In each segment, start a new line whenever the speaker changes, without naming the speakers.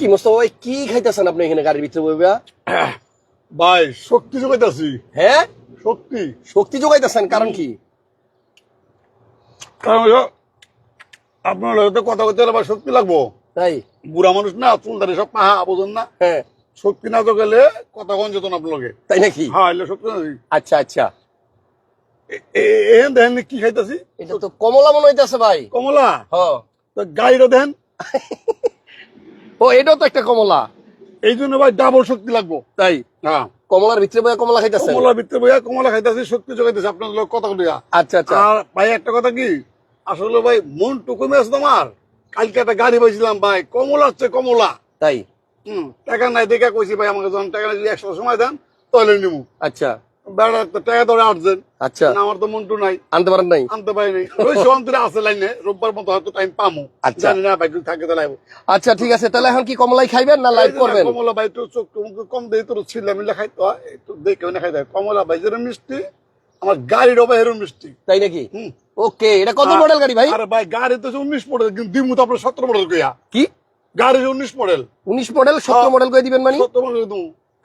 কি মোস্তফা ভাই কি খাইতেছেন আপনি এখানে গাড়ির ভিতরে বইবা?
ভাই শক্তি যোগাইতেছি।
হ্যাঁ?
শক্তি।
শক্তি যোগাইতেছেন কারণ কি?
কারণ আপনার হয়তো কথা বলতে হলে শক্তি লাগবো।
তাই?
বুড়া মানুষ না চুলদারি সব পাহা বোঝেন না?
হ্যাঁ।
শক্তি না তো গেলে কথা কন যেত না আপনাকে
তাই নাকি?
হ্যাঁ এলে শক্তি না
আচ্ছা আচ্ছা।
এহেন দেখেন কি খাইতেছি?
এটা তো কমলা মনে হইতেছে ভাই।
কমলা?
হ।
তো গাড়িটা দেন
ও এটাও তো একটা কমলা।
এই জন্য ভাই ডাবল শক্তি লাগবো।
তাই?
হ্যাঁ।
কমলার ভিতরে বইয়া কমলা খাইতেছেন?
কমলার ভিতরে বইয়া কমলা খাইতেছি শক্তি যোগাইতেছি আপনার লোক কথা বলিয়া।
আচ্ছা আচ্ছা।
আর ভাই একটা কথা কি? আসলে ভাই মন টুকুমে আছে তোমার। কালকে একটা গাড়ি পাইছিলাম ভাই কমলা হচ্ছে কমলা।
তাই?
হুম টাকা নাই দেখা কইছি ভাই আমাকে যখন টাকা যদি একশো সময় দেন তাহলে নিবো
আচ্ছা।
টাকা ধরে আটছেন
আচ্ছা।
আমার তো মন্টু নাই।
আনতে পারেন নাই?
আনতে পারিনি ওই সন্তরে আছে লাইনে রোববার মতো হয়তো টাইম পামু।
আচ্ছা।
জানি না ভাই থাকে।
আচ্ছা ঠিক আছে তাহলে এখন কি কমলাই খাইবেন না লাইভ করবেন?
কমলা ভাই তো চোখ কম দেই তোর ছিলাম মিলে খাইতো একটু দেখে না খাইতে কমলা ভাই যেরকম মিষ্টি আমার গাড়ির ওপর এরকম মিষ্টি।
তাই নাকি? ওকে এটা কত মডেল গাড়ি ভাই?
আরে ভাই গাড়ি তো উনিশ মডেল কিন্তু দিমু তো আপনার সতেরো মডেল কইয়া।
কি?
গাড়ি উনিশ মডেল
উনিশ মডেল সতেরো। মডেল করে দিবেন মানে?
সতেরো মডেল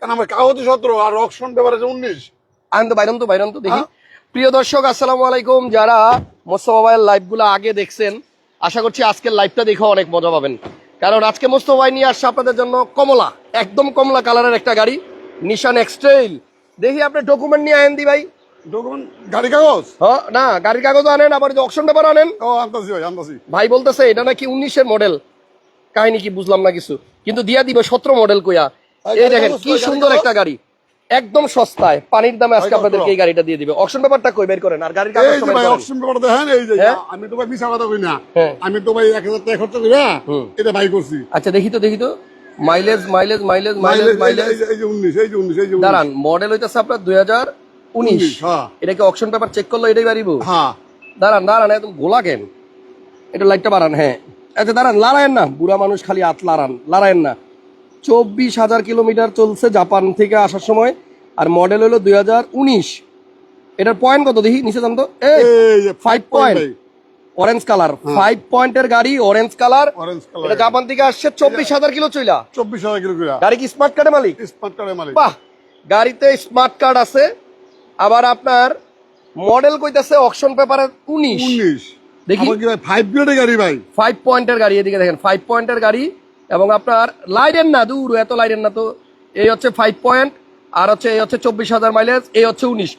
কারণ আমার কাগজ সতেরো আর অকশন পেপার আছে উনিশ।
আনন্দ বাইরন তো বাইরন তো দেখি। প্রিয় দর্শক আসসালামু আলাইকুম। যারা মোস্তফা ভাইয়ের লাইভগুলো আগে দেখছেন আশা করছি আজকের লাইভটা দেখে অনেক মজা পাবেন। কারণ আজকে মোস্তফা ভাই নিয়ে আসছে আপনাদের জন্য কমলা একদম কমলা কালারের একটা গাড়ি নিশান এক্সট্রেইল দেখি আপনি ডকুমেন্ট নিয়ে আনেন দি ভাই।
গাড়ি কাগজ?
হ্যাঁ না গাড়ির কাগজ আনেন আবার অপশন পেপার আনেন।
ও আনতাছি ভাই আনতাছি।
ভাই বলতেছে এটা নাকি উনিশের মডেল কাহিনী কি বুঝলাম না কিছু। কিন্তু দিয়া দিবে সতেরো মডেল কইয়া। এই দেখেন কি সুন্দর একটা গাড়ি। একদম সস্তায়। পানির দামে আজকে আপনাদেরকে এই গাড়িটা দিয়ে দিবে। অপশন পেপারটা কই? বের করেন। আর গাড়ির
যে
বের
ভাই অকশন পেপার দেখেন এই যে
হ্যাঁ?
আমি তো ভাই মিছা কথা কই না।
হ্যাঁ।
আমি তো ভাই এক হাজার টাকা খরচ করে
হুম।
এটা ভাই করছি।
আচ্ছা দেখি তো দেখি তো। Mileage mileage mileage mileage
mileage এই যে- এই যে উনিশ এই যে উনিশ এই যে।
দাঁড়ান মডেল হইতেছে আপনার দুই হাজার উনিশ।
উনিশ, হ্যাঁ।
এটা কি অপশন পেপার চেক করল এটাই বাড়িব?
হ্যাঁ।
দাঁড়ান দাঁড়ান একদম গোলা কেন? এটা লাইটটা বাড়ান হ্যাঁ। আচ্ছা দাঁড়ান লড়াইয়েন না। বুড়া মানুষ খালি হাত লাড়ান লড়াইয়েন না। চব্বিশ হাজার কিলোমিটার চলছে জাপান থেকে আসার সময়। আর মডেল হলো দুই হাজার উনিশ। এটার পয়েন্ট কত দেখি? নিচে জানতো? Five point orange colour five পয়েন্টের গাড়ি অরেঞ্জ কালার এটা জাপান থেকে আসছে চব্বিশ হাজার কিলো চইলা।
চব্বিশ হাজার কিলো
গাড়ি কি স্মার্ট কার্ডে মালিক?
স্মার্ট কার্ডের মালিক।
বাহ! গাড়িতে স্মার্ট কার্ড আছে। আবার আপনার মডেল কইতাছে অকশন পেপারের উনিশ।
উনিশ।
দেখি।
ফাইভ গ্রেডের গাড়ি ভাই।
ফাইভ পয়েন্টের গাড়ি এদিকে দেখেন। ফাইভ পয়েন্টের গাড়ি। এবং আপনার লাইটের না দূর এত লাইটের না তো। এই হচ্ছে ফাইভ পয়েন্ট আর হচ্ছে এই হচ্ছে চব্বিশ হাজার মাইলেজ এই হচ্ছে উনিশ।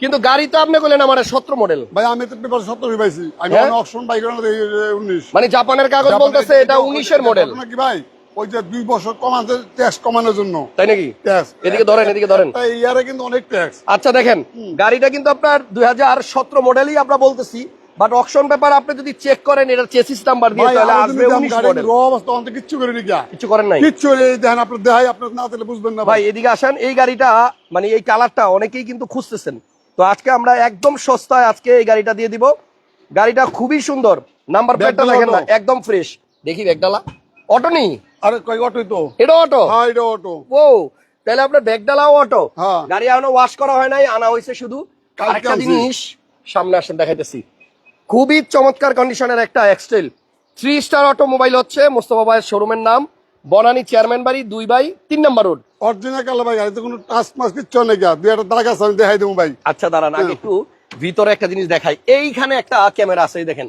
কিন্তু গাড়ি তো আপনি বললেন আমার সতেরো মডেল
ভাই আমি তো পেপার সত্তর পাইছি। আমি
হ্যাঁ?
উনিশ।
মানে জাপানের কাগজ বলতেছে এটা উনিশের মডেল
নাকি ভাই? ওই যে দুই বছর কমাতে ট্যাক্স কমানোর জন্য।
তাই নাকি?
ট্যাক্স
এদিকে ধরেন এদিকে ধরেন।
ইয়ারে কিন্তু অনেক ট্যাক্স
আচ্ছা দেখেন গাড়িটা কিন্তু আপনার দুই হাজার সতেরো মডেলই আমরা বলতেছি। বাট অকশন পেপার আপনি যদি চেক করেন এটার চেসিস নাম্বার দিয়ে তাহলে আসবে
যদি দাম
উনিশ
গাড়ি
মডেল
র অবস্থা অন্ত কিচ্ছু করিনি গিয়া।
কিছু করেন নাই।
এই দেখেন আপনার দেখাই আপনার না দিলে বুঝবেন না
ভাই। এদিকে আসেন এই গাড়িটা মানে এই কালারটা অনেকেই কিন্তু খুঁজতেছেন। তো আজকে আমরা একদম সস্তায় আজকে এই গাড়িটা দিয়ে দিব। গাড়িটা খুবই সুন্দর। নাম্বার প্লেটটা দেখেন না একদম ফ্রেশ দেখি ব্যাগডালা অটো নেই?
আরে অটোই তো।
এটা অটো
হ্যাঁ এটা অটো
ও তাহলে আপনার ব্যাগডালাও অটো
হ্যাঁ।
গাড়ি এখনও ওয়াশ করা হয় নাই আনা হয়েছে শুধু। আরেকটা জিনিস সামনে আসেন দেখাইতেছি। খুবই চমৎকার কন্ডিশনের একটা এক্সটেল থ্রি স্টার অটোমোবাইল হচ্ছে মোস্তফা ভাইয়ের শোরুমের নাম। বনানী চেয়ারম্যান বাড়ি দুই বাই তিন নম্বর রোড
অরিজিনাল কালো ভাই গাড়িতে কোনো টাচ মাছ কিচ্ছু নেই গিয়া দুই একটা দাগ আছে আমি দেখাই দেবো ভাই।
আচ্ছা দাঁড়ান আগে একটু ভিতরে একটা জিনিস দেখাই। এইখানে একটা ক্যামেরা আছে দেখেন।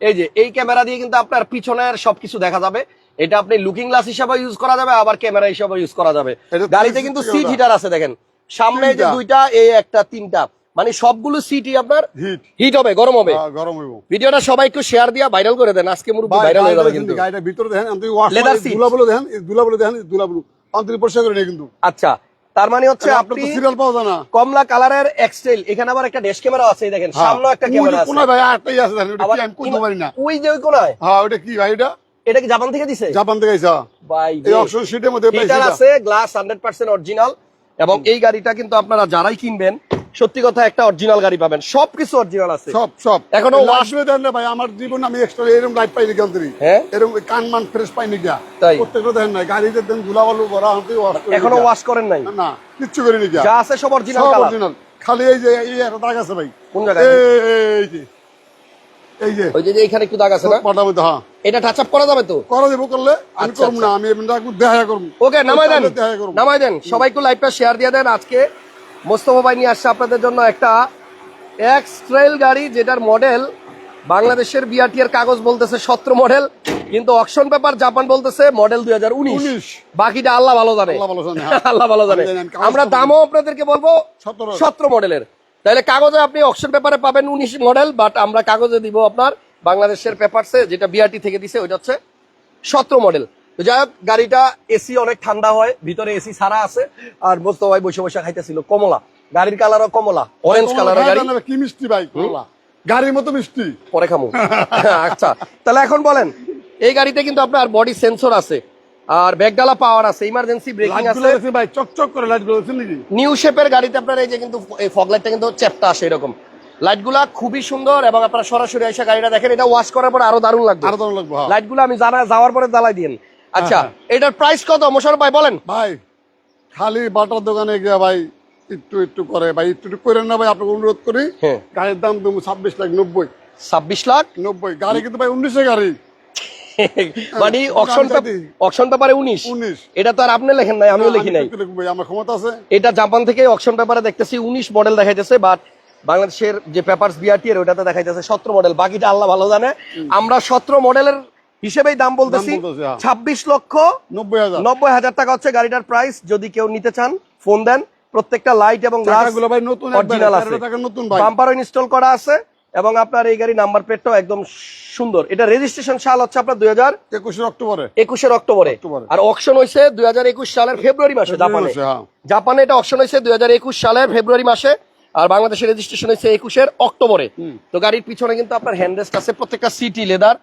এই যে এই ক্যামেরা দিয়ে কিন্তু আপনার পিছনের সবকিছু দেখা যাবে। এটা আপনি লুকিং গ্লাস হিসাবে ইউজ করা যাবে আবার ক্যামেরা হিসাবে ইউজ করা যাবে। গাড়িতে কিন্তু। সিট হিটার আছে দেখেন। সামনে যে দুইটা এই একটা তিনটা। মানে সবগুলো সিটই আপনার
হিট
হিট হবে গরম হবে।
গরম হইব।
ভিডিওটা সবাই একটু শেয়ার দিয়া ভাইরাল করে দেন আজকে মুরব্বী ভাইরাল হয়ে যাবে কিন্তু।
গাড়িটা ভিতরে দেখেন আমি ওয়াশ
seat।
দুলা বলে দেখেন দুলা বলে দেখেন দুলা বলে অন্তরি পরিষ্কার করে নেই কিন্তু।
আচ্ছা তার মানে হচ্ছে আপনি
তো সিরিয়াল পাওয়া যায় না।
কমলা কালারের এক্সটেল এখানে আবার একটা ড্যাশ ক্যামেরা আছে দেখেন সামনে একটা ক্যামেরা আছে।
কোন ভাই আটটাই আছে ওটা আমি কোন পারি না।
ওই যে ওই কোনায়?
হ্যাঁ ওটা কি ভাই এটা?
এটা কি জাপান থেকে দিছে?
জাপান থেকে আইসা
ভাই
এই অপশন সিটের মধ্যে।
আছে গ্লাস হান্ড্রেড পার্সেন্ট অরিজিনাল এবং এই গাড়িটা কিন্তু আপনারা যারাই কিনবেন সত্যি কথা একটা অরিজিনাল গাড়ি পাবেন। সবকিছু অরিজিনাল আছে।
সব সব।
এখনও
আসবে দেন না ভাই আমার জীবন আমি এক্সট্রা এরকম লাইট পাইনি কেন
হ্যাঁ?
এরকম কান মান ফ্রেশ পাইনি গিয়া।
তাই?
প্রত্যেকটা দেখেন না গাড়িতে দেন ধুলা বালু ভরা হাতে
এখনও ওয়াশ করেন নাই?
না কিচ্ছু করিনি গিয়া।
যা আছে সব অরিজিনাল
সব অরিজিনাল খালি এই যে এই একটা দাগ আছে ভাই।
কোন জায়গায়?
এই যে এই যে।
ওই যে এখানে একটু দাগ আছে না?
তো হ্যাঁ।
এটা টাচ আপ করা যাবে তো?
করা দেবো করলে আমি
আচ্ছা,
করব না আমি এমনি একটু দেখা করব।
ওকে নামাই দেন। নামাই দেন। সবাই একটু লাইভটা শেয়ার দিয়ে দেন আজকে। মোস্তফা ভাই নিয়ে আসছে আপনাদের জন্য একটা এক্স ট্রেল গাড়ি যেটার মডেল বাংলাদেশের বিআরটি এর কাগজ বলতেছে সতেরো মডেল কিন্তু অকশন পেপার জাপান বলতেছে মডেল দুই হাজার উনিশ। বাকিটা আল্লাহ ভালো জানে।
আল্লাহ ভালো জানে, হ্যাঁ।
আমরা দামও আপনাদেরকে বলব
সতেরো।
সতেরো মডেলের তাহলে কাগজে আপনি অকশন পেপারে পাবেন উনিশ মডেল বাট আমরা কাগজে দিব আপনার বাংলাদেশের পেপারসে যেটা বিআরটি থেকে দিছে ওইটা হচ্ছে সতেরো মডেল তো যাই হোক গাড়িটা এসি অনেক ঠান্ডা হয় ভিতরে এসি ছাড়া আছে। আর মোস্তফা ভাই বসে বসে খাইতেছিল কমলা। গাড়ির কালারও কমলা অরেঞ্জ
জানাবে কি মিষ্টি ভাই গাড়ির মতো মিষ্টি।
পরে খামো। আচ্ছা তাহলে এখন বলেন এই গাড়িতে কিন্তু আপনার বডি সেন্সর আছে আর পাওয়ার আছে ইমার্জেন্সি ব্রেকিং আছে।
ভাই চকচক করে দেখছেন নাকি?
নিউ শেপের গাড়িতে আপনার এই যে কিন্তু এই ফগ লাইটটা কিন্তু চ্যাপটা আসে এরকম। লাইটগুলা খুবই সুন্দর এবং আপনারা সরাসরি এসে গাড়িটা দেখেন এটা ওয়াশ করার পর আরও দারুণ লাগবে।
আরও দারুণ লাগবে হ্যাঁ।
লাইটগুলো আমি জানা যাওয়ার পরে জ্বালাই দিন আচ্ছা
হ্যাঁ,
এটার প্রাইস কত? মোশারফ ভাই বলেন।
ভাই খালি বাটার দোকানে গিয়া ভাই একটু একটু করে ভাই একটু একটু করেন না ভাই আপনাকে অনুরোধ করি।
হ্যাঁ।
গাড়ির দাম দেবো ছাব্বিশ লাখ নব্বই।
ছাব্বিশ লাখ?
নব্বই। গাড়ি কিন্তু ভাই উনিশে গাড়ি।
মানে অকশন। অকশন পেপারে এটা তো আর আপনি লেখেন নাই আমিও লিখি নাই।
আমার ক্ষমতা আছে।
এটা জাপান থেকে অকশন পেপারে দেখতেছি উনিশ মডেল দেখাইতেছে বাট বাংলাদেশের যে পেপারস বিআরটি এর ওটাতে দেখাইতেছে সতেরো মডেল বাকিটা আল্লাহ ভালো জানে। আমরা সতেরো মডেলের হিসেবেই দাম বলতেছি
হ্যাঁ।
ছাব্বিশ লক্ষ
নব্বই হাজার।
নব্বই হাজার টাকা হচ্ছে গাড়িটার প্রাইস যদি কেউ নিতে চান ফোন দেন। প্রত্যেকটা লাইট এবং বাম্পারও ইনস্টল করা আছে এবং আপনার এই গাড়ি নাম্বার প্লেটটাও একদম সুন্দর। এটা রেজিস্ট্রেশন সাল হচ্ছে আপনার দুই হাজার
একুশের অক্টোবরে।
একুশের অক্টোবরে। আর অকশন হয়েছে দুই হাজার একুশ সালের ফেব্রুয়ারি মাসে জাপানে
হ্যাঁ।
জাপানে এটা অপশন হয়েছে দুই হাজার একুশ সালের ফেব্রুয়ারি মাসে। আর বাংলাদেশের রেজিস্ট্রেশন হয়েছে একুশের অক্টোবরে। তো গাড়ির পিছনে কিন্তু আপনার হ্যান্ডরেস্ট আছে প্রত্যেকটা সিটি লেদার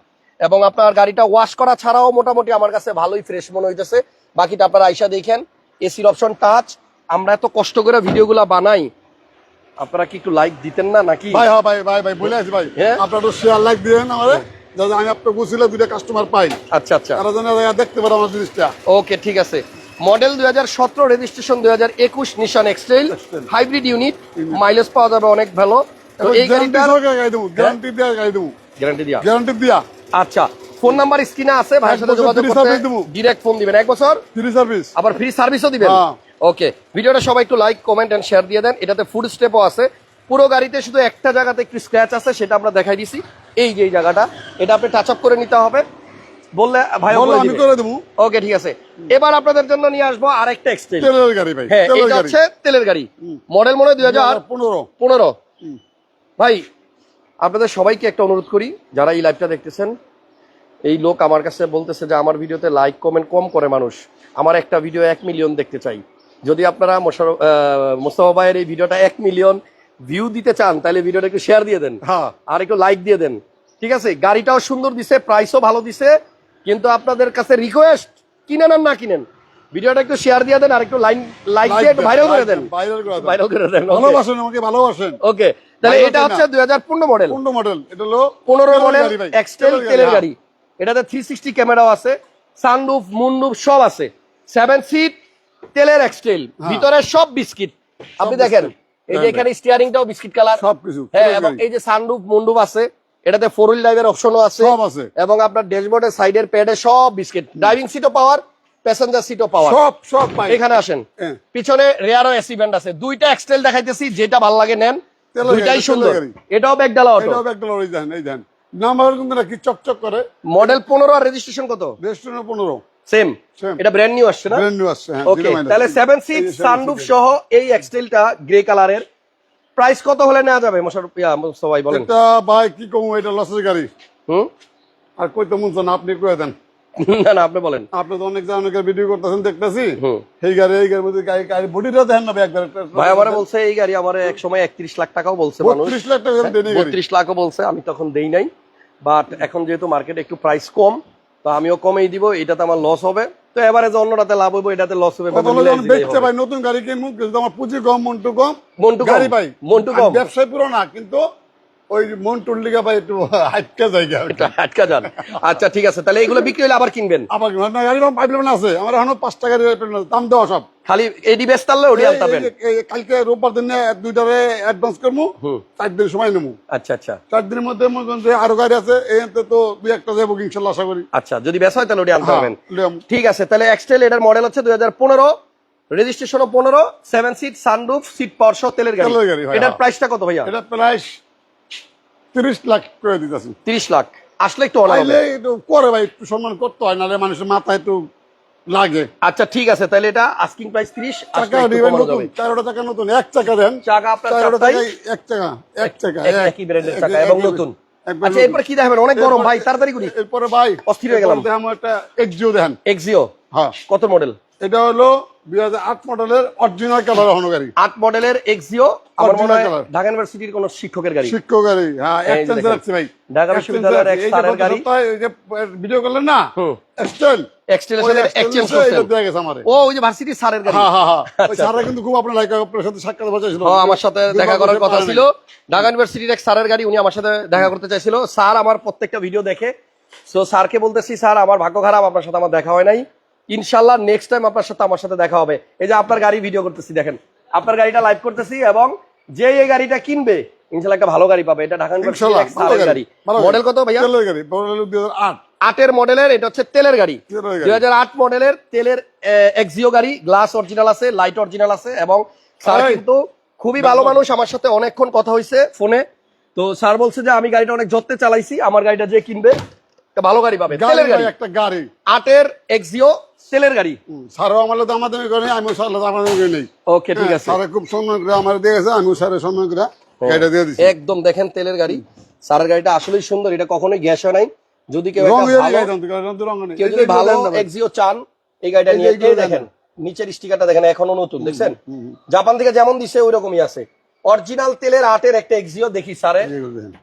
এবং আপনার গাড়িটা ওয়াশ করা ছাড়াও মোটামুটি আমার কাছে ভালোই ফ্রেশ মনে হইতেছে। বাকিটা আপনারা আইসা দেখেন এসির অপশন টাচ আমরা এত কষ্ট করে ভিডিওগুলা বানাই। আপনারা কি একটু লাইক দিতেন না নাকি?
ভাই হ্যাঁ ভাই ভাই ভাই বলে আছি ভাই।
হ্যাঁ?
আপনার একটু শেয়ার লাইক দিবেন আমারে যাতে আমি আপনার দুইটা কাস্টমার পাই।
আচ্ছা আচ্ছা।
তারা যেন দেখতে পারে আমার জিনিসটা।
ওকে ঠিক আছে। মডেল দুই হাজার সতেরো রেজিস্ট্রেশন দুই হাজার একুশ Nissan X Trail hybrid unit mileage পাওয়া যাবে অনেক ভালো। এই
গ্যারান্টি
গাড়িটার
সহকারে গাড়ি দেবো গ্যারান্টি দিয়ে
গ্যারান্টি দিয়া?
গ্যারান্টি দিয়া।
আচ্ছা ফোন নাম্বার স্ক্রিনে আছে ভাইয়ের সাথে যোগাযোগ করতে ডিরেক্ট ফোন দিবেন। এক বছর?
ফ্রি সার্ভিস
আবার ফ্রি সার্ভিসও দিবেন?
হ্যাঁ।
ওকে ভিডিওটা সবাই একটু লাইক কমেন্ট এন্ড শেয়ার দিয়ে দেন। এটাতে ফুড স্টেপও আছে। পুরো গাড়িতে শুধু একটা জায়গাতে একটু স্ক্র্যাচ আছে সেটা আমরা দেখাই দিছি। এই যে এই জায়গাটা এটা আপনি টাচ আপ করে নিতে হবে। বললে ভাই
আমি করে দেবো।
ওকে ঠিক আছে। এবার আপনাদের জন্য নিয়ে আসব আরেকটা এক্সটেল
তেলের গাড়ি ভাই
হ্যাঁ এটা হচ্ছে তেলের গাড়ি। মডেল মনে হয় দুই হাজার
পনেরো।
পনেরো ভাই আপনাদের সবাইকে একটা অনুরোধ করি যারা এই লাইভটা দেখতেছেন এই লোক আমার কাছে বলতেছে যে আমার ভিডিওতে লাইক কমেন্ট কম করে মানুষ। আমার একটা ভিডিও এক মিলিয়ন দেখতে চাই। যদি আপনারা মোশারফ মোস্তফা ভাইয়ের এই ভিডিওটা এক মিলিয়ন ভিউ দিতে চান তাহলে ভিডিওটা একটু শেয়ার দিয়ে দেন।
হ্যাঁ।
আর একটু লাইক দিয়ে দেন। ঠিক আছে? গাড়িটাও সুন্দর দিছে প্রাইসও ভালো দিছে কিন্তু আপনাদের কাছে রিকোয়েস্ট কিনেন আর না কিনেন ভিডিওটা একটু শেয়ার দিয়ে দেন আর একটু লাইন লাইক দিয়ে একটু ভাইরাল করে দেন।
ভাইরাল করে দেন ভালোবাসেন আমাকে ভালোবাসেন।
ওকে তাহলে এটা হচ্ছে দুই হাজার পনেরো মডেল
পনেরো মডেল এটা হলো
পনেরো
তেলের
মডেল এক্সটেল
তেলের
তেলের
হ্যাঁ।
গাড়ি। এটাতে থ্রি সিক্সটি ক্যামেরাও আছে সানরুফ মুনরুফ সব আছে। সেভেন সিট তেলের এক্সটেল ভিতরে সব বিস্কিট আপনি
হ্যাঁ।
দেখেন এই যে
হ্যাঁ,
এখানে স্টিয়ারিংটাও বিস্কিট কালার
সবকিছু,
হ্যাঁ এবং এই যে সানরুফ মুন্ডুপ আছে। এটাতে ফোর হুইল ড্রাইভের অপশনও আছে।
সব আছে।
এবং আপনার ড্যাশবোর্ডের সাইডের প্যাডে সব বিস্কিট ড্রাইভিং সিটও পাওয়ার প্যাসেঞ্জার সিটও পাওয়ার
সব সব ভাই
এখানে আসেন।
হ্যাঁ।
পিছনে রেয়ারও এসি ব্যান্ড আছে। দুইটা এক্সটেল দেখাইতেছি যেটা ভালো লাগে নেন দুইটাই সুন্দর। এটাও ব্যাগডালা অটো
এটাও দেন এই নাম্বার কিন্তু না কি চকচক করে।
মডেল পনেরো আর রেজিস্ট্রেশন কত?
রেস্টুরেন্ট পনেরো।
সেম এটা ব্র্যান্ড নিউ আসছে না?
ব্র্যান্ড নিউ আসছে হ্যাঁ
ওকে তাহলে সেভেন সিট
এই যে seven
সানরুফ সহ এই এক্সটেলটা গ্রে কালারের প্রাইস কত হলে নেওয়া যাবে? মোশারফ ইয়া সবাই বলেন।
এটা ভাই কি কমু? এটা লসের গাড়ি।
হুম?
আর কইতে মন চান আপনি কয়ে দেন।
না না আপনি বলেন।
আপনি তো অনেক জনের ভিডিও করতেছেন দেখতেছি। এই গাড়ি এই গাড়ির মধ্যে গাড়ি গাড়ি বডিটা দেখেন না একবার
ভাই আমারে বলছে এই গাড়ি আমার এক সময় একত্রিশ লাখ টাকাও বলছে মানুষ।
বত্রিশ লাখ টাকা দেনি গাড়ি।
বত্রিশ লাখও বলছে আমি তখন দেই নাই। বাট এখন যেহেতু মার্কেটে একটু প্রাইস কম তো আমিও কমেই দিব এটাতে আমার লস হবে। তো এবারে যে অন্যটাতে লাভ হইব এটাতে লস হবে
দেখতে
হবে।
ভাই নতুন গাড়ি কিনবো আমার পুঁজি কম মন্টু কম।
মন্টু
গাড়ি পাই
মন্টু কম।
ব্যবসায় পুরো না কিন্তু ওই মন্টুর লিগা ভাই একটু জায়গা
যান। আচ্ছা ঠিক আছে তাহলে এগুলো বিক্রি হলে আবার কিনবেন?
আবার না গাড়ি পাইপলাইন আছে। আমার এখনও গাড়ি pipeline দাম দেওয়া সব।
খালি এডি তাহলে ওডি
কালকে রোববার দিনে দুইটারে অ্যাডভান্স করব চার দিন সময় নেব
আচ্ছা আচ্ছা।
চার দিনের মধ্যে যে আরও গাড়ি আছে এই তো দুই একটা যাব ইনশাল্লাহ আশা করি।
আচ্ছা যদি বেশ হয় তাহলে ওডি আনতে
হ্যাঁ,
ঠিক আছে তাহলে এক্সটেল এটার মডেল হচ্ছে দুই হাজার পনেরো। রেজিস্ট্রেশনও পনেরো seven seat sunroof seat power সহ তেলের গাড়ি। এটার। প্রাইসটা কত ভাইয়া?
এটা প্রায় তিরিশ লাখ করে দিতেছি
তিরিশ লাখ। আসলে একটু
একটু করে ভাই একটু সম্মান করতে হয় নাহলে মানুষের মাথায় একটু লাগে।
আচ্ছা ঠিক আছে তাহলে এটা আস্কিং প্রাইস তিরিশ
চাকা দিবেন নতুন চারোটা চাকা নতুন এক চাকা দেন।
চাকা আপনার?
এক চাকা এক
একই ব্র্যান্ডের
এক-
এবং নতুন। আচ্ছা এরপর কি দেখাবেন? অনেক গরম ভাই তাড়াতাড়ি করি।
এরপরে ভাই
অস্থির হয়ে গেলাম।
দেখাবো একটা এক্সিও দেন
এক্সিও
হ্যাঁ।
কত মডেল
এটা হলো দুই হাজার আট মডেলের অরিজিনাল কালার হনো গাড়ি।
আট মডেলের এক্সিও আমার মনে হয় ঢাকা ইউনিভার্সিটির কোন শিক্ষকের গাড়ি।
শিক্ষক গাড়ি হ্যাঁ এক্সচেঞ্জ
দেখেন।
ভাই।
ঢাকা বিশ্ববিদ্যালয়ের এক স্যারের গাড়ি।
ভিডিও করলেন না? এক্সটেল
এক্সটেলের সাথে এক্সচেঞ্জ করছেন।
আমারে।
ও ওই যে ভার্সিটি স্যারের গাড়ি।
হ্যাঁ হ্যাঁ হ্যাঁ। ওই
আচ্ছা।
স্যাররা কিন্তু খুব আপনার লাইক আপনার সাথে সাক্ষাৎ করতে
হ্যাঁ আমার সাথে দেখা করার কথা ছিল। ঢাকা ইউনিভার্সিটির এক স্যারের গাড়ি উনি আমার সাথে দেখা করতে চাইছিল। স্যার আমার প্রত্যেকটা ভিডিও দেখে। সো স্যারকে বলতেছি স্যার আমার ভাগ্য খারাপ আপনার সাথে আমার দেখা হয় নাই। ইনশাল্লাহ নেক্সট টাইম আপনার সাথে আমার সাথে দেখা হবে। এই যে আপনার গাড়ি ভিডিও করতেছি দেখেন। আপনার গাড়িটা লাইভ করতেছি এবং যে এই গাড়িটা কিনবে ইনশাল্লাহ একটা ভালো গাড়ি পাবে। এটা ঢাকা গাড়ি মডেল কত ভাইয়া?
গাড়ি
আটের মডেলের এটা হচ্ছে তেলের গাড়ি। দুই হাজার আট মডেলের তেলের এক্সিও গাড়ি গ্লাস অরিজিনাল আছে লাইট অরিজিনাল আছে এবং স্যার কিন্তু খুবই ভালো মানুষ আমার সাথে অনেকক্ষণ কথা হয়েছে ফোনে। তো স্যার বলছে যে আমি গাড়িটা অনেক যত্নে চালাইছি আমার গাড়িটা যে কিনবে একটা ভালো গাড়ি পাবে তেলের
গাড়ি। একটা গাড়ি।
আটের এক্সিও তেলের গাড়ি?
স্যারও আমার দামাদামি করে আমিও স্যার দামাদামি করে নেই।
ওকে ঠিক আছে।
স্যারে খুব সম্মান করে আমার দিয়ে গেছে আমিও স্যারের সম্মান করে গাড়িটা দিয়ে দিচ্ছি
একদম দেখেন তেলের গাড়ি। স্যারের গাড়িটা আসলেই সুন্দর এটা কখনোই গ্যাস হয় নাই। যদি কেউ
রং
ভালো
রং নেই
কেউ যদি ভালো। এক্সিও চান এই গাড়িটা নিয়ে দেখেন। নিচের স্টিকারটা দেখেন এখনও নতুন দেখছেন? জাপান থেকে যেমন দিছে ওই রকমই আছে। অরিজিনাল তেলের আটের একটা এক্সিও দেখি স্যারে।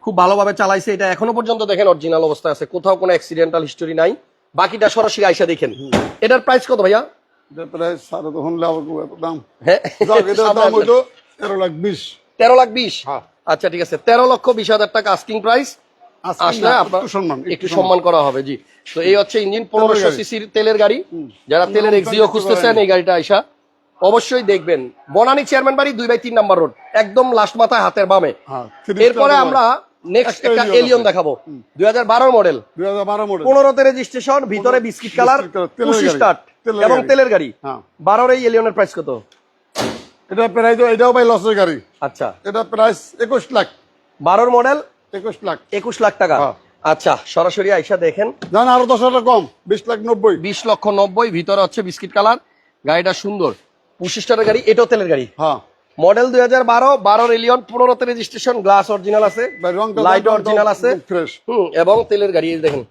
খুব ভালোভাবে চালাইছে এটা এখনও পর্যন্ত দেখেন অরিজিনাল অবস্থায় আছে। কোথাও কোনো অ্যাক্সিডেন্টাল হিস্টোরি নাই। বাকিটা সরাসরি আইসা দেখেন। এটার প্রাইস কত ভাইয়া?
প্রায় সাড়ে তখন দাম।
হ্যাঁ
দাম হইল তেরো লাখ বিশ।
তেরো লাখ বিশ। আচ্ছা ঠিক আছে। তেরো লক্ষ বিশ হাজার টাকা আস্কিং প্রাইস আসলে
একটু সম্মান
একটু সম্মান। করা হবে জি। তো এই হচ্ছে ইঞ্জিন পনেরোশো সিসির তেলের গাড়ি। যারা তেলের এক্সিও খুঁজতেছেন এই গাড়িটা আইসা অবশ্যই দেখবেন। বনানী চেয়ারম্যান বাড়ি দুই বাই তিন নাম্বার রোড একদম লাস্ট মাথায় হাতের বামে।
হ্যাঁ,
এরপরে আমরা নেক্সট
একটা
এলিয়ন দেখাবো। দুই হাজার বারো মডেল
দুই হাজার বারো মডেল
পনেরোতে রেজিস্ট্রেশন ভিতরে বিস্কিট কালার পুশি। স্টার্ট এবং তেলের গাড়ি।
হ্যাঁ।
বারোর এই এলিয়নের প্রাইস কত?
এটা প্রায় তো এটাও ভাই লসের গাড়ি।
আচ্ছা।
এটা প্রাইস একুশ লাখ।
বারোর মডেল
একুশ লাখ।
একুশ লাখ টাকা।
হ্যাঁ।
আচ্ছা সরাসরি আইসা দেখেন।
জান আরও দশ হাজার কম। বিশ লাখ নব্বই।
বিশ লক্ষ নব্বই ভিতরে হচ্ছে বিস্কিট কালার গাড়িটা সুন্দর। পঁচিশ টাকার গাড়ি এটাও তেলের গাড়ি।
হ্যাঁ।
মডেল দুই হাজার বারো বারো রেলিয়ন পনেরোতে রেজিস্ট্রেশন গ্লাস অরিজিনাল আছে লাইট অরিজিনাল আছে। এবং তেলের গাড়ি দেখেন।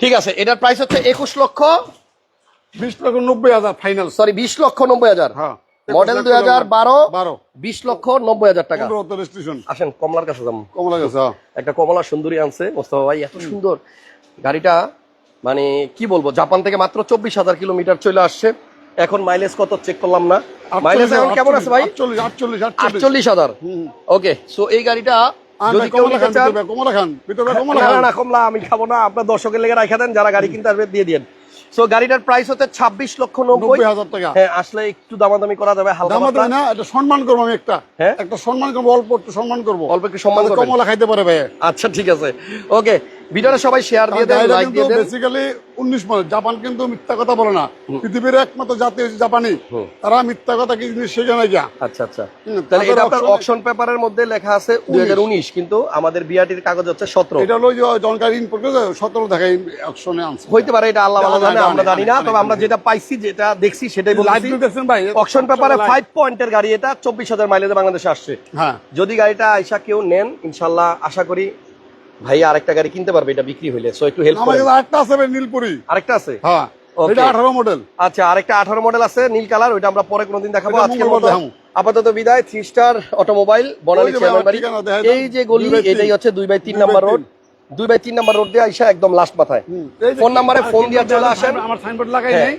ঠিক আছে এটার প্রাইস হচ্ছে একুশ লক্ষ
বিশ লক্ষ নব্বই হাজার ফাইনাল
সরি বিশ লক্ষ নব্বই হাজার।
হ্যাঁ
মডেল দুই হাজার বারো
বারো।
বিশ লক্ষ নব্বই হাজার টাকা। আসেন কমলার কাছে যাব।
কমলা গেছে হ্যাঁ।
একটা কমলা সুন্দরী আনছে মোস্তফা ভাই এত সুন্দর। গাড়িটা মানে কি বলব জাপান থেকে মাত্র চব্বিশ হাজার কিলোমিটার চলে আসছে। এখন মাইলেজ কত চেক করলাম না? মাইলেজ এখন কেমন আছে ভাই?
আটচল্লিশ
হাজার। ওকে সো এই গাড়িটা যদি
ভাই
কেউ
কমলা
নিতে
খান ভিতরে কমলা খান ভিতরে কমলা
না না না কমলা আমি খাব না আপনার দর্শকের লেগে রাখা দেন যারা গাড়ি কিনতে আসবে দিয়ে দিন সো গাড়িটার প্রাইস হচ্ছে ছাব্বিশ লক্ষ নব্বই।
হাজার টাকা।
হ্যাঁ আসলে একটু দামাদামি করা যাবে হালকা
না এটা সম্মান করব আমি একটা।
হ্যাঁ?
একটা সম্মান করব অল্প একটু সম্মান করব।
অল্প একটু সম্মান।
কমলা খাইতে পারে ভাই
আচ্ছা ঠিক আছে। ওকে ভিডিওটা সবাই শেয়ার দিয়ে দেন লাইক দিয়ে দেন।
বেসিক্যালি উনিশ মডেল জাপান কিন্তু মিথ্যা কথা বলে না। পৃথিবীর একমাত্র জাতি হচ্ছে জাপানি। তারা মিথ্যা কথা কি জিনিস শেখে না
আচ্ছা আচ্ছা। তাহলে এটা আপনার অকশন পেপারের মধ্যে লেখা আছে দুই হাজার উনিশ কিন্তু আমাদের বিআরটির কাগজ হচ্ছে সতেরো।
এটা হলো জনকার ইনপুট করে সতেরো দেখায় অপশনে আনছে।
হইতে পারে এটা আল্লাহ ভালো
জানে
আমরা জানি না তবে আমরা যেটা পাইছি যেটা দেখছি সেটাই বলছি
ভাই
অকশন পেপারে ফাইভ পয়েন্টের গাড়ি এটা চব্বিশ হাজার মাইলেজে বাংলাদেশে আসছে।
হ্যাঁ।
যদি গাড়িটা আইসা কেউ নেন ইনশাল্লাহ আশা করি ভাই আরেকটা গাড়ি কিনতে পারবে এটা বিক্রি হইলে। সো একটু হেল্প
আটটা আছে নীলপুরি।
আরেকটা আছে?
হ্যাঁ এটা আঠারো মডেল
আচ্ছা আরেকটা আঠারো মডেল আছে নীল কালার ওইটা আমরা পরে কোনোদিন দেখাবো। আজকের মতো আপাতত বিদায় three star automobile Banani chairman বাড়ি। এই যে গলি
দুই বাই তিন।
এটাই হচ্ছে দুই বাই তিন নাম্বার রোড দুই বাই তিন নাম্বার রোড দিয়ে আইসা একদম লাস্ট মাথায় ফোন নাম্বারে ফোন দিয়ে চলে আসেন।
আমার সাইনবোর্ড লাগাই
হ্যাঁ।
নেই।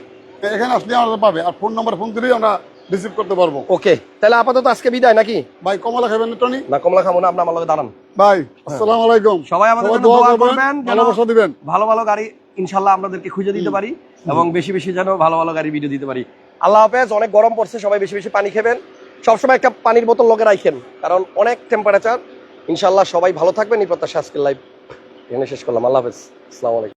এখানে আসলে আমরা পাবে। আর ফোন নাম্বার ফোন দিলেই আমরা রিসিভ করতে পারব।
ওকে তাহলে আপাতত আজকে বিদায় নাকি?
ভাই কমলা খাবেন না টনি?
না কমলা খাব না আপনি আমার লগে দাঁড়ান।
ভাই আসসালামু আলাইকুম।
সবাই আমাদের জন্য
দোয়া করবেন, ভালোবাসা দিবেন।
ভালো ভালো গাড়ি ইনশাআল্লাহ আপনাদেরকে খুঁজে দিতে পারি এবং বেশি বেশি যেন ভালো ভালো গাড়ি ভিডিও দিতে পারি। আল্লাহ হাফেজ অনেক গরম পড়ছে সবাই বেশি বেশি পানি খাবেন। সবসময় একটা পানির বোতল লগে রাখেন কারণ অনেক টেম্পারেচার ইনশাল্লাহ সবাই ভালো থাকবেন এই প্রত্যাশা আজকের লাইভ এখানে শেষ করলাম। আল্লাহ হাফেজ আসসালামু আলাইকুম।